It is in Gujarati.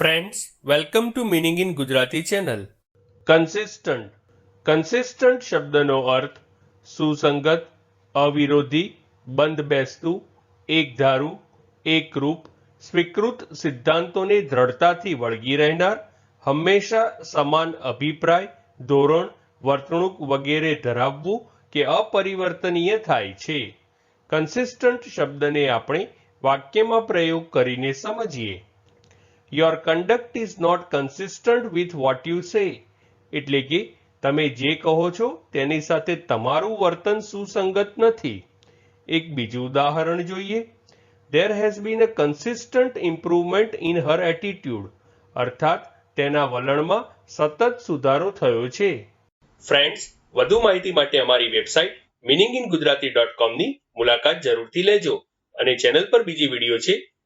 Friends welcome to meaning in Gujarati channel consistent consistent શબ્દનો અર્થ સુસંગત અવિરોધી બંધ બેસતું એકધારું એકરૂપ સ્વીકૃત સિદ્ધાંતોને દ્રઢતાથી વળગી રહેનાર હંમેશા સમાન અભિપ્રાય ધોરણ વર્તણૂક વગેરે ધરાવવું કે અપરિવર્તનીય થાય છે કન્સિસ્ટન્ટ શબ્દને આપણે વાક્યમાં પ્રયોગ કરીને સમજીએ your conduct is not consistent with what you say એટલે કે, તમે જે કહો છો, તેની સાથે તમારું વર્તન સુસંગત નથી. એક બીજું ઉદાહરણ જોઈએ. There has been a consistent improvement in her attitude અર્થાત, તેના વલણમાં સતત સુધારો થયો છે. ફ્રેન્ડ્સ વધુ માહિતી માટે અમારી website meaning in Gujarati dot કોમની મુલાકાત જરૂરથી લેજો. અને ચેનલ પર બીજી વીડિયો છે